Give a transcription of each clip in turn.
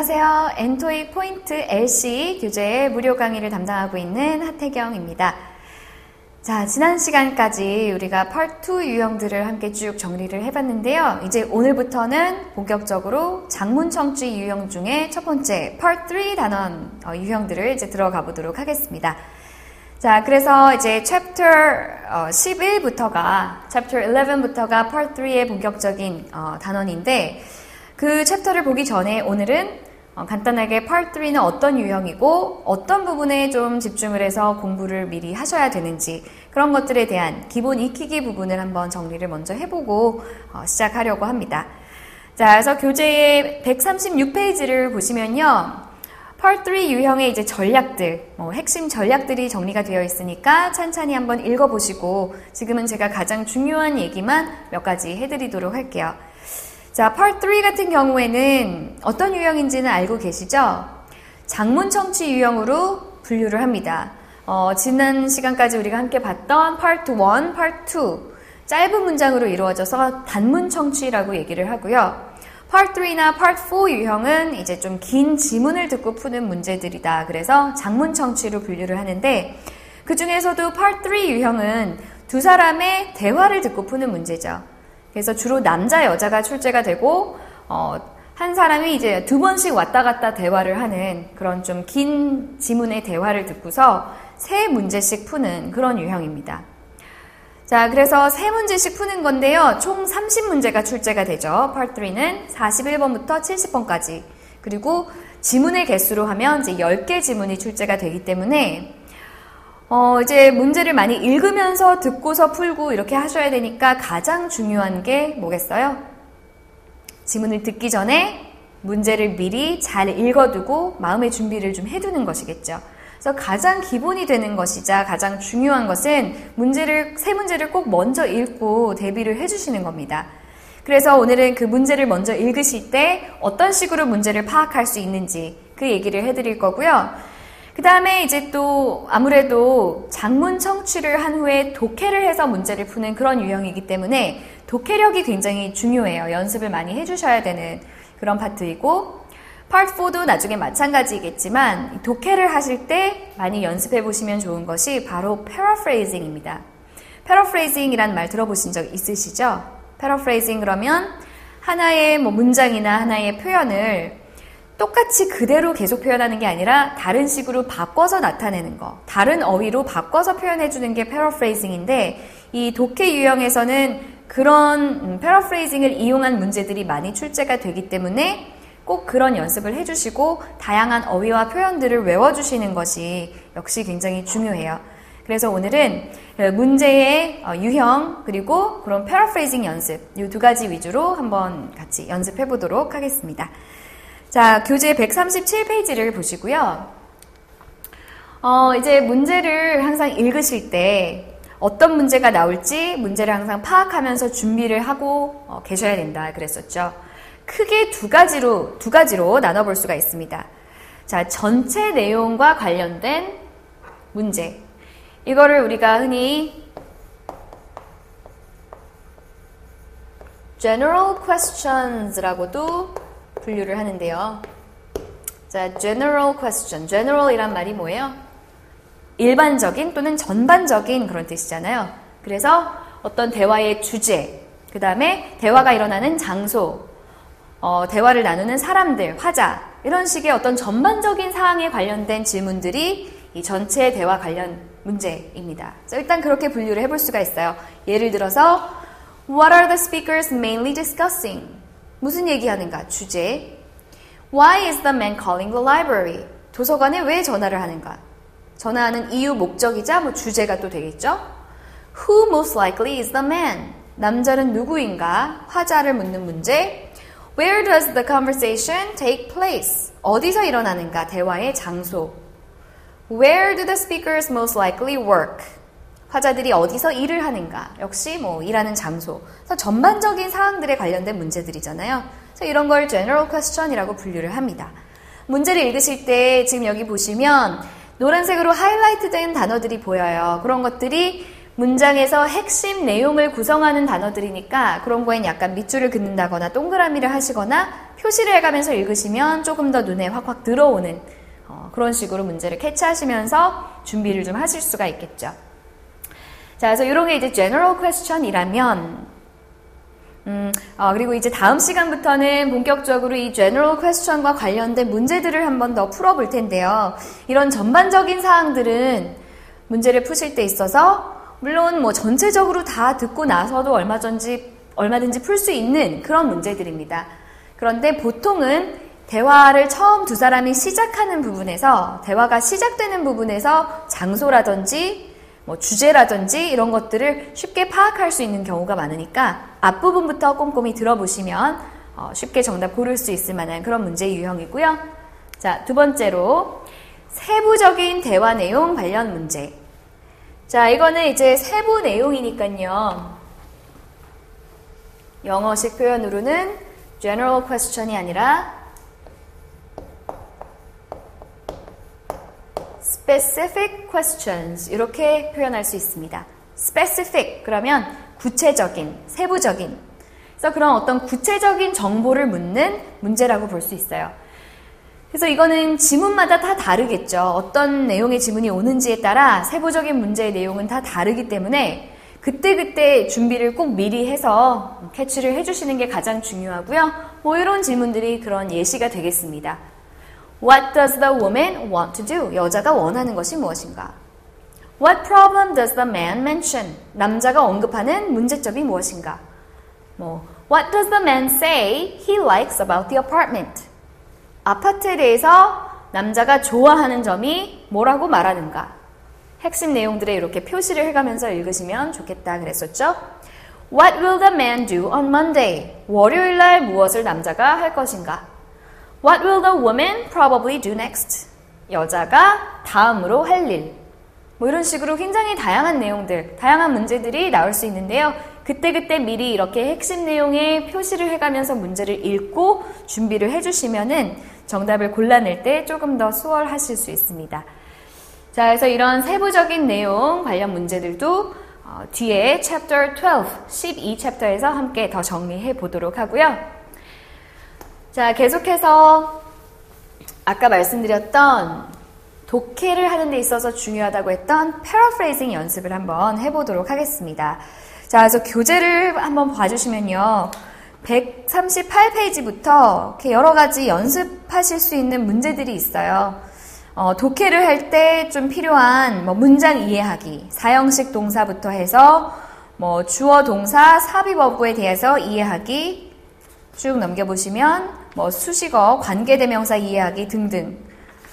안녕하세요. 엔토익 포인트 LC 교재의 무료 강의를 담당하고 있는 하태경입니다. 자, 지난 시간까지 우리가 Part 2 유형들을 함께 쭉 정리를 해봤는데요. 이제 오늘부터는 본격적으로 장문 청취 유형 중에 첫 번째 Part 3 단원 어, 유형들을 이제 들어가 보도록 하겠습니다. 자, 그래서 이제 Chapter 11부터가 Chapter 11부터가 Part 3의 본격적인 어, 단원인데 그 챕터를 보기 전에 오늘은 어, 간단하게 Part 3는 어떤 유형이고 어떤 부분에 좀 집중을 해서 공부를 미리 하셔야 되는지 그런 것들에 대한 기본 익히기 부분을 한번 정리를 먼저 해보고 어, 시작하려고 합니다. 자, 그래서 교재의 136페이지를 보시면요. Part 3 유형의 이제 전략들, 뭐 핵심 전략들이 정리가 되어 있으니까 찬찬히 한번 읽어보시고 지금은 제가 가장 중요한 얘기만 몇 가지 해드리도록 할게요. 자, Part 3 같은 경우에는 어떤 유형인지는 알고 계시죠? 장문 청취 유형으로 분류를 합니다. 어, 지난 시간까지 우리가 함께 봤던 Part 1, Part 2 짧은 문장으로 이루어져서 단문 청취라고 얘기를 하고요. Part 3나 Part 4 유형은 이제 좀 긴 지문을 듣고 푸는 문제들이다. 그래서 장문 청취로 분류를 하는데 그 중에서도 Part 3 유형은 두 사람의 대화를 듣고 푸는 문제죠. 그래서 주로 남자 여자가 출제가 되고 어, 한 사람이 이제 두 번씩 왔다 갔다 대화를 하는 그런 좀 긴 지문의 대화를 듣고서 세 문제씩 푸는 그런 유형입니다. 자, 그래서 세 문제씩 푸는 건데요. 총 30문제가 출제가 되죠. Part 3는 41번부터 70번까지. 그리고 지문의 개수로 하면 이제 10개 지문이 출제가 되기 때문에 어, 이제 문제를 많이 읽으면서 듣고서 풀고 이렇게 하셔야 되니까 가장 중요한 게 뭐겠어요? 지문을 듣기 전에 문제를 미리 잘 읽어두고 마음의 준비를 좀 해두는 것이겠죠. 그래서 가장 기본이 되는 것이자 가장 중요한 것은 문제를, 세 문제를 꼭 먼저 읽고 대비를 해주시는 겁니다. 그래서 오늘은 그 문제를 먼저 읽으실 때 어떤 식으로 문제를 파악할 수 있는지 그 얘기를 해드릴 거고요. 그 다음에 이제 또 아무래도 장문 청취를 한 후에 독해를 해서 문제를 푸는 그런 유형이기 때문에 독해력이 굉장히 중요해요. 연습을 많이 해주셔야 되는 그런 파트이고 Part 4도 나중에 마찬가지겠지만 독해를 하실 때 많이 연습해 보시면 좋은 것이 바로 paraphrasing입니다. paraphrasing이라는 말 들어보신 적 있으시죠? paraphrasing 그러면 하나의 뭐 문장이나 하나의 표현을 똑같이 그대로 계속 표현하는 게 아니라 다른 식으로 바꿔서 나타내는 거. 다른 어휘로 바꿔서 표현해주는 게 패러프레이징인데 이 독해 유형에서는 그런 패러프레이징을 이용한 문제들이 많이 출제가 되기 때문에 꼭 그런 연습을 해주시고 다양한 어휘와 표현들을 외워주시는 것이 역시 굉장히 중요해요. 그래서 오늘은 그 문제의 어, 유형 그리고 그런 패러프레이징 연습 이 두 가지 위주로 한번 같이 연습해 보도록 하겠습니다. 자, 교재 137페이지를 보시고요. 어, 이제 문제를 항상 읽으실 때 어떤 문제가 나올지 문제를 항상 파악하면서 준비를 하고 어, 계셔야 된다 그랬었죠. 크게 두 가지로 두 가지로 나눠볼 수가 있습니다. 자, 전체 내용과 관련된 문제. 이거를 우리가 흔히 general questions라고도 분류를 하는데요. 자, general question. general이란 말이 뭐예요? 일반적인 또는 전반적인 그런 뜻이잖아요. 그래서 어떤 대화의 주제, 그 다음에 대화가 일어나는 장소, 어, 대화를 나누는 사람들, 화자, 이런 식의 어떤 전반적인 사항에 관련된 질문들이 이 전체 대화 관련 문제입니다. 일단 그렇게 분류를 해볼 수가 있어요. 예를 들어서, What are the speakers mainly discussing? 무슨 얘기하는가? 주제. Why is the man calling the library? 도서관에 왜 전화를 하는가? 전화하는 이유, 목적이자 뭐 주제가 또 되겠죠? Who most likely is the man? 남자는 누구인가? 화자를 묻는 문제. Where does the conversation take place? 어디서 일어나는가? 대화의 장소. Where do the speakers most likely work? 화자들이 어디서 일을 하는가? 역시 뭐 일하는 장소. 그래서 전반적인 사항들에 관련된 문제들이잖아요. 그래서 이런 걸 general question이라고 분류를 합니다. 문제를 읽으실 때 지금 여기 보시면 노란색으로 하이라이트된 단어들이 보여요. 그런 것들이 문장에서 핵심 내용을 구성하는 단어들이니까 그런 거엔 약간 밑줄을 긋는다거나 동그라미를 하시거나 표시를 해가면서 읽으시면 조금 더 눈에 확확 들어오는 어, 그런 식으로 문제를 캐치하시면서 준비를 좀 하실 수가 있겠죠. 자, 그래서 이런 게 이제 general question이라면 음, 어, 그리고 이제 다음 시간부터는 본격적으로 이 general question과 관련된 문제들을 한번 더 풀어볼 텐데요. 이런 전반적인 사항들은 문제를 푸실 때 있어서 물론 뭐 전체적으로 다 듣고 나서도 얼마든지 얼마든지 풀 수 있는 그런 문제들입니다. 그런데 보통은 대화를 처음 두 사람이 시작하는 부분에서 대화가 시작되는 부분에서 장소라든지 뭐 주제라든지 이런 것들을 쉽게 파악할 수 있는 경우가 많으니까 앞부분부터 꼼꼼히 들어보시면 어, 쉽게 정답 고를 수 있을 만한 그런 문제 유형이고요. 자, 두 번째로 세부적인 대화 내용 관련 문제. 자, 이거는 이제 세부 내용이니까요. 영어식 표현으로는 general question이 아니라 specific questions 이렇게 표현할 수 있습니다. specific 그러면 구체적인, 세부적인 그래서 그런 어떤 구체적인 정보를 묻는 문제라고 볼 수 있어요. 그래서 이거는 지문마다 다 다르겠죠. 어떤 내용의 지문이 오는지에 따라 세부적인 문제의 내용은 다 다르기 때문에 그때그때 준비를 꼭 미리 해서 캐치를 해주시는 게 가장 중요하고요. 뭐 이런 질문들이 그런 예시가 되겠습니다. What does the woman want to do? 여자가 원하는 것이 무엇인가? What problem does the man mention? 남자가 언급하는 문제점이 무엇인가? 뭐 What does the man say he likes about the apartment? 아파트에 대해서 남자가 좋아하는 점이 뭐라고 말하는가? 핵심 내용들에 이렇게 표시를 해가면서 읽으시면 좋겠다 그랬었죠? What will the man do on Monday? 월요일 날 무엇을 남자가 할 것인가? What will the woman probably do next? 여자가 다음으로 할 일. 뭐 이런 식으로 굉장히 다양한 내용들, 다양한 문제들이 나올 수 있는데요. 그때그때 미리 이렇게 핵심 내용에 표시를 해가면서 문제를 읽고 준비를 해주시면은 정답을 골라낼 때 조금 더 수월하실 수 있습니다. 자, 그래서 이런 세부적인 내용 관련 문제들도 어, 뒤에 chapter 12, 12 챕터에서 함께 더 정리해 보도록 하고요. 자, 계속해서 아까 말씀드렸던 독해를 하는 데 있어서 중요하다고 했던 paraphrasing 연습을 한번 해보도록 하겠습니다. 자, 그래서 교재를 한번 봐주시면요. 138페이지부터 이렇게 여러 가지 연습하실 수 있는 문제들이 있어요. 어, 독해를 할 때 좀 필요한 뭐 문장 이해하기, 사형식 동사부터 해서 뭐 주어 동사 사비버브에 대해서 이해하기 쭉 넘겨보시면 뭐 수식어, 관계대명사 이해하기 등등.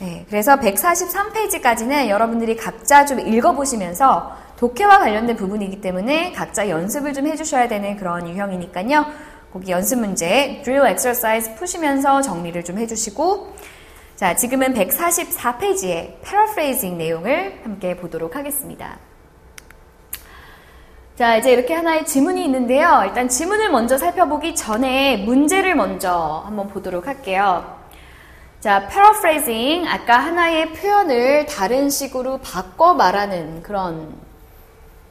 네, 그래서 143페이지까지는 여러분들이 각자 좀 읽어보시면서 독해와 관련된 부분이기 때문에 각자 연습을 좀 해주셔야 되는 그런 유형이니까요. 거기 연습 문제, drill exercise 푸시면서 정리를 좀 해주시고, 자, 지금은 144페이지의 paraphrasing 내용을 함께 보도록 하겠습니다. 자, 이제 이렇게 하나의 지문이 있는데요. 일단 지문을 먼저 살펴보기 전에 문제를 먼저 한번 보도록 할게요. 자, paraphrasing. 아까 하나의 표현을 다른 식으로 바꿔 말하는 그런,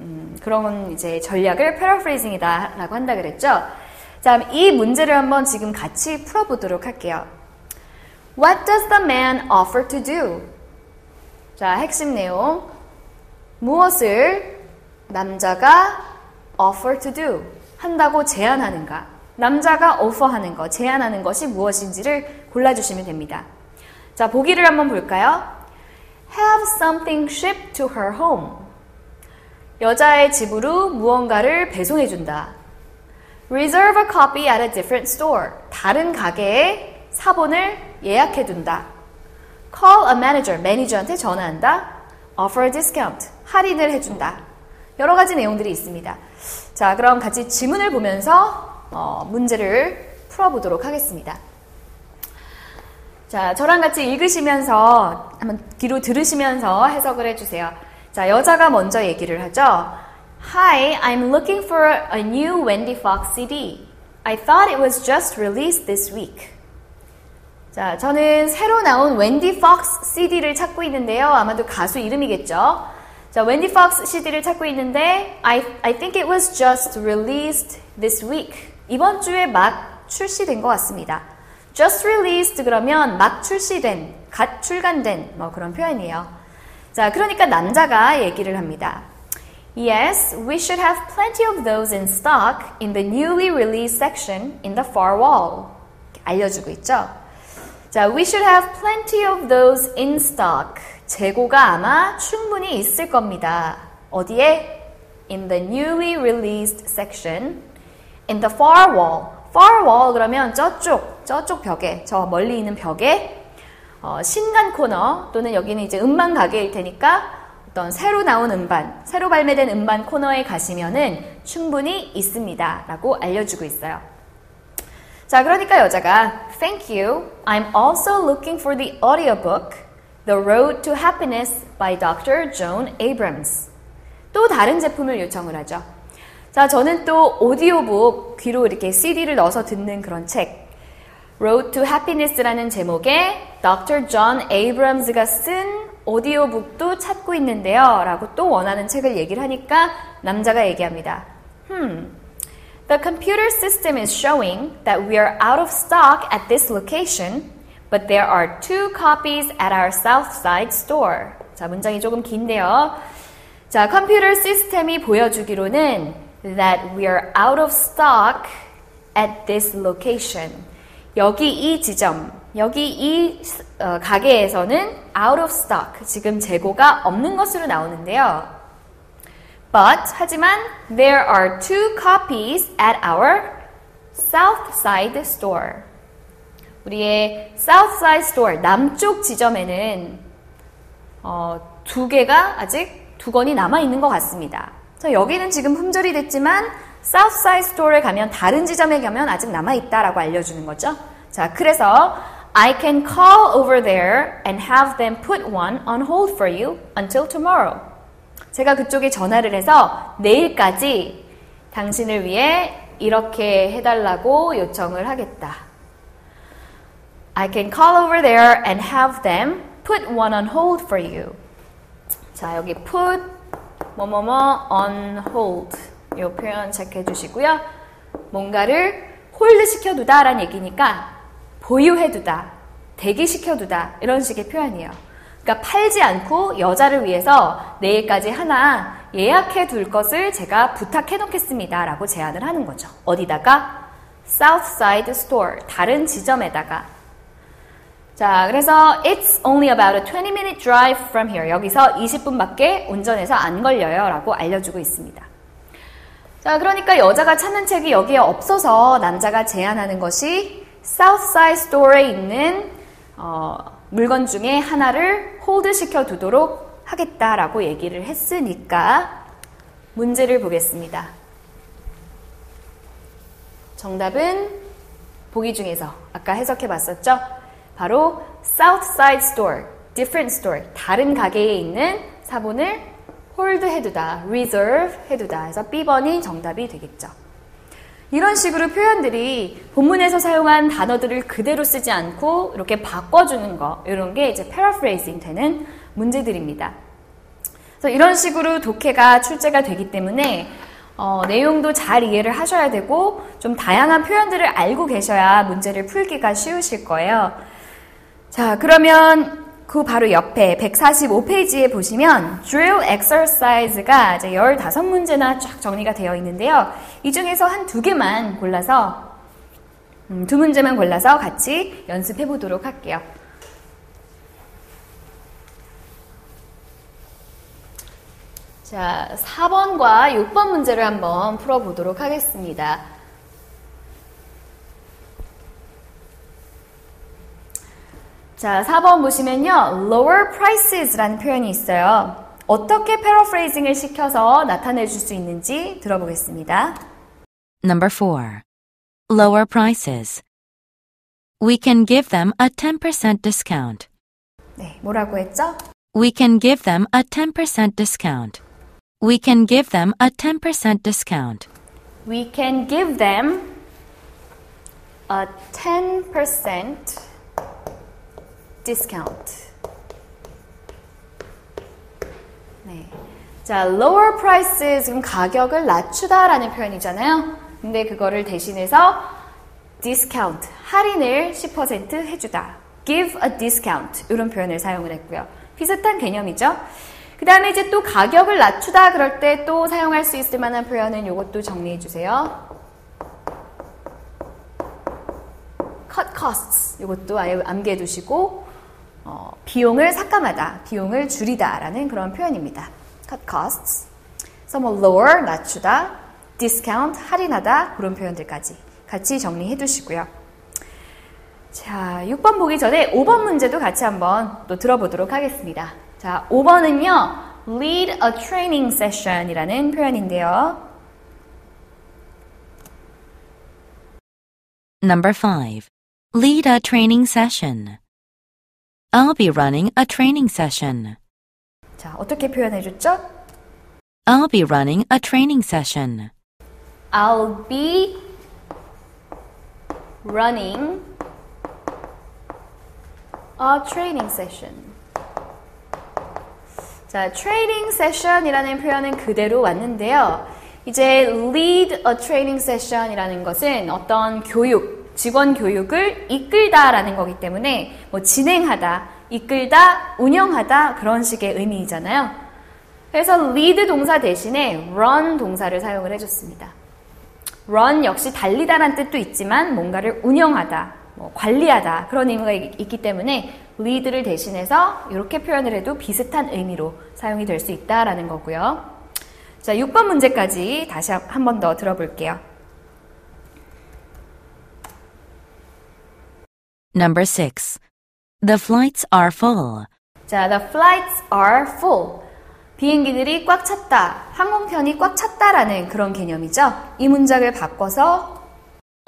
음, 그런 이제 전략을 paraphrasing이다 라고 한다 그랬죠. 자, 이 문제를 한번 지금 같이 풀어보도록 할게요. What does the man offer to do? 자, 핵심 내용. 무엇을 남자가 offer to do 한다고 제안하는가? 남자가 offer하는 것, 제안하는 것이 무엇인지를 골라주시면 됩니다. 자, 보기를 한번 볼까요? Have something shipped to her home. 여자의 집으로 무언가를 배송해준다. Reserve a copy at a different store. 다른 가게에 사본을 예약해 둔다. Call a manager, 매니저한테 전화한다. Offer a discount, 할인을 해준다. 여러 가지 내용들이 있습니다. 자, 그럼 같이 지문을 보면서 어, 문제를 풀어보도록 하겠습니다. 자, 저랑 같이 읽으시면서 한번 뒤로 들으시면서 해석을 해주세요. 자, 여자가 먼저 얘기를 하죠. Hi, I'm looking for a new Wendy Fox CD. I thought it was just released this week. 자, 저는 새로 나온 웬디 폭스 CD를 찾고 있는데요. 아마도 가수 이름이겠죠. 자, 웬디 폭스 CD를 찾고 있는데 I, I think it was just released this week. 이번 주에 막 출시된 것 같습니다. just released 그러면 막 출시된, 갓 출간된 뭐 그런 표현이에요. 자, 그러니까 남자가 얘기를 합니다. Yes, we should have plenty of those in stock in the newly released section in the far wall. 알려주고 있죠. 자, we should have plenty of those in stock. 재고가 아마 충분히 있을 겁니다. 어디에? In the newly released section in the far wall. far wall 그러면 저쪽, 저쪽 벽에, 저 멀리 있는 벽에 어, 신간 코너 또는 여기는 이제 음반 가게일 테니까 어떤 새로 나온 음반, 새로 발매된 음반 코너에 가시면은 충분히 있습니다. 라고 알려주고 있어요. 자, 그러니까 여자가 Thank you. I'm also looking for the audiobook The Road to Happiness by Dr. Joan Abrams. 또 다른 제품을 요청을 하죠. 자, 저는 또 오디오북 귀로 이렇게 CD를 넣어서 듣는 그런 책 Road to Happiness라는 제목의 Dr. John Abrams가 쓴 오디오북도 찾고 있는데요. 라고 또 원하는 책을 얘기를 하니까 남자가 얘기합니다. Hmm. The computer system is showing that we are out of stock at this location, but there are two copies at our south side store. 자, 문장이 조금 긴데요. 자, 컴퓨터 시스템이 보여주기로는 that we are out of stock at this location. 여기 이 지점, 여기 이 어, 가게에서는 out of stock, 지금 재고가 없는 것으로 나오는데요. But 하지만 there are two copies at our south side store. 우리의 south side store 남쪽 지점에는 어, 두 개가 아직 두 권이 남아 있는 것 같습니다. 그래서 여기는 지금 품절이 됐지만 south side store에 가면 다른 지점에 가면 아직 남아 있다라고 알려주는 거죠. 자, 그래서 I can call over there and have them put one on hold for you until tomorrow. 제가 그쪽에 전화를 해서 내일까지 당신을 위해 이렇게 해달라고 요청을 하겠다. I can call over there and have them put one on hold for you. 자, 여기 put 뭐뭐뭐 on hold 이 표현 체크해 주시고요. 뭔가를 홀드 시켜두다라는 얘기니까 보유해두다, 대기시켜두다 이런 식의 표현이에요. 그러니까 팔지 않고 여자를 위해서 내일까지 하나 예약해 둘 것을 제가 부탁해 놓겠습니다. 라고 제안을 하는 거죠. 어디다가? Southside Store, 다른 지점에다가. 자, 그래서 it's only about a 20 minute drive from here. 여기서 20분밖에 운전해서 안 걸려요. 라고 알려주고 있습니다. 자, 그러니까 여자가 찾는 책이 여기에 없어서 남자가 제안하는 것이 사우스사이드 스토어에 있는 어, 물건 중에 하나를 홀드 시켜 두도록 하겠다라고 얘기를 했으니까 문제를 보겠습니다. 정답은 보기 중에서 아까 해석해 봤었죠? 바로 Southside Store, Different Store, 다른 가게에 있는 사본을 홀드 해두다, reserve 해두다 해서 B번이 정답이 되겠죠. 이런 식으로 표현들이 본문에서 사용한 단어들을 그대로 쓰지 않고 이렇게 바꿔주는 거 이런 게 이제 패러프레이징 되는 문제들입니다. 그래서 이런 식으로 독해가 출제가 되기 때문에 어, 내용도 잘 이해를 하셔야 되고 좀 다양한 표현들을 알고 계셔야 문제를 풀기가 쉬우실 거예요. 자, 그러면 그 바로 옆에 145페이지에 보시면 drill exercise가 이제 15문제나 쫙 정리가 되어 있는데요. 이 중에서 한 두 개만 골라서 음, 두 문제만 골라서 같이 연습해 보도록 할게요. 자, 4번과 6번 문제를 한번 풀어보도록 하겠습니다. 자, 4번 보시면요. lower prices라는 표현이 있어요. 어떻게 패러프레이징을 시켜서 나타내 줄 수 있는지 들어보겠습니다. Number 4. Lower prices. We can give them a 10% discount. 네, 뭐라고 했죠? We can give them a 10% discount. We can give them a 10% discount. We can give them a 10% discount. 네. 자, lower price 지금 가격을 낮추다라는 표현이잖아요. 근데 그거를 대신해서 discount, 할인을 10% 해주다. give a discount, 이런 표현을 사용을 했고요. 비슷한 개념이죠. 그 다음에 이제 또 가격을 낮추다 그럴 때 또 사용할 수 있을 만한 표현은 이것도 정리해 주세요. cut costs, 이것도 아예 암기해 두시고, 어, 비용을 삭감하다, 비용을 줄이다 라는 그런 표현입니다. cut costs. 뭐 lower, 낮추다, discount, 할인하다, 그런 표현들까지 같이 정리해 두시고요. 자, 6번 보기 전에 5번 문제도 같이 한번 또 들어보도록 하겠습니다. 자, 5번은요, lead a training session 이라는 표현인데요. Number 5. Lead a training session. I'll be running a training session. 자, 어떻게 표현해 줬죠? I'll be running a training session. I'll be running a training session. 자, training session이라는 표현은 그대로 왔는데요. 이제 lead a training session이라는 것은 어떤 교육, 직원 교육을 이끌다라는 거기 때문에 뭐 진행하다, 이끌다, 운영하다 그런 식의 의미이잖아요. 그래서 lead 동사 대신에 run 동사를 사용을 해줬습니다. run 역시 달리다란 뜻도 있지만 뭔가를 운영하다, 뭐 관리하다 그런 의미가 있기 때문에 lead를 대신해서 이렇게 표현을 해도 비슷한 의미로 사용이 될 수 있다라는 거고요. 자, 6번 문제까지 다시 한 번 더 들어볼게요. Number 6. The flights are full. 자, the flights are full. 비행기들이 꽉 찼다. 항공편이 꽉 찼다라는 그런 개념이죠. 이 문장을 바꿔서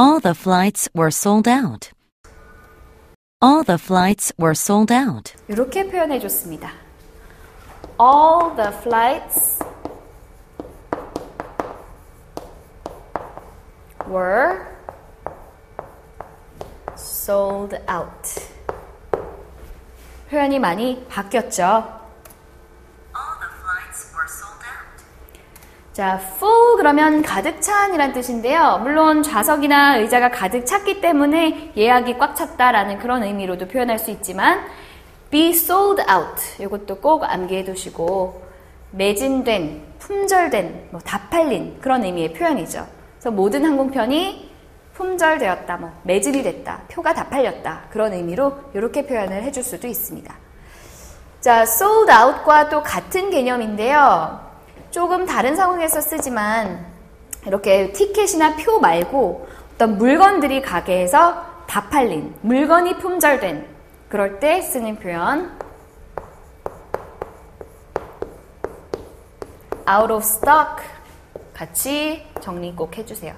All the flights were sold out. All the flights were sold out. 이렇게 표현해 줬습니다. All the flights were sold out. 표현이 많이 바뀌었죠. 자, full 그러면 가득 찬이란 뜻인데요. 물론 좌석이나 의자가 가득 찼기 때문에 예약이 꽉 찼다라는 그런 의미로도 표현할 수 있지만 be sold out 이것도 꼭 암기해 두시고 매진된, 품절된, 뭐 다 팔린 그런 의미의 표현이죠. 그래서 모든 항공편이 품절되었다, 뭐 매진이 됐다, 표가 다 팔렸다 그런 의미로 이렇게 표현을 해줄 수도 있습니다. 자, sold out과 또 같은 개념인데요. 조금 다른 상황에서 쓰지만 이렇게 티켓이나 표 말고 어떤 물건들이 가게에서 다 팔린 물건이 품절된 그럴 때 쓰는 표현 out of stock 같이 정리 꼭 해주세요.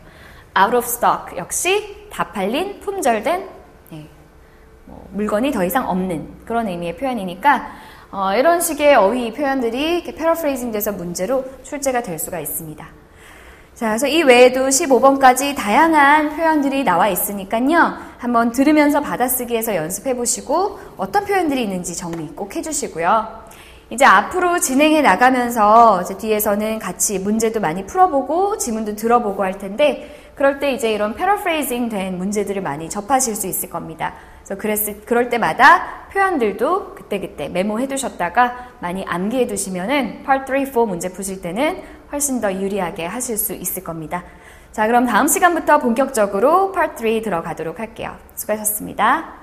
Out of stock 역시 다 팔린 품절된 네, 뭐 물건이 더 이상 없는 그런 의미의 표현이니까 어, 이런 식의 어휘 표현들이 패러프레이징 돼서 문제로 출제가 될 수가 있습니다. 자, 그래서 이 외에도 15번까지 다양한 표현들이 나와 있으니까요. 한번 들으면서 받아쓰기해서 연습해 보시고 어떤 표현들이 있는지 정리 꼭 해주시고요. 이제 앞으로 진행해 나가면서 이제 뒤에서는 같이 문제도 많이 풀어보고 지문도 들어보고 할 텐데 그럴 때 이제 이런 패러프레이징 된 문제들을 많이 접하실 수 있을 겁니다. 그래서 그랬을, 그럴 때마다 표현들도 그때그때 메모해 두셨다가 많이 암기해 두시면은 Part 3, 4 문제 푸실 때는 훨씬 더 유리하게 하실 수 있을 겁니다. 자, 그럼 다음 시간부터 본격적으로 Part 3 들어가도록 할게요. 수고하셨습니다.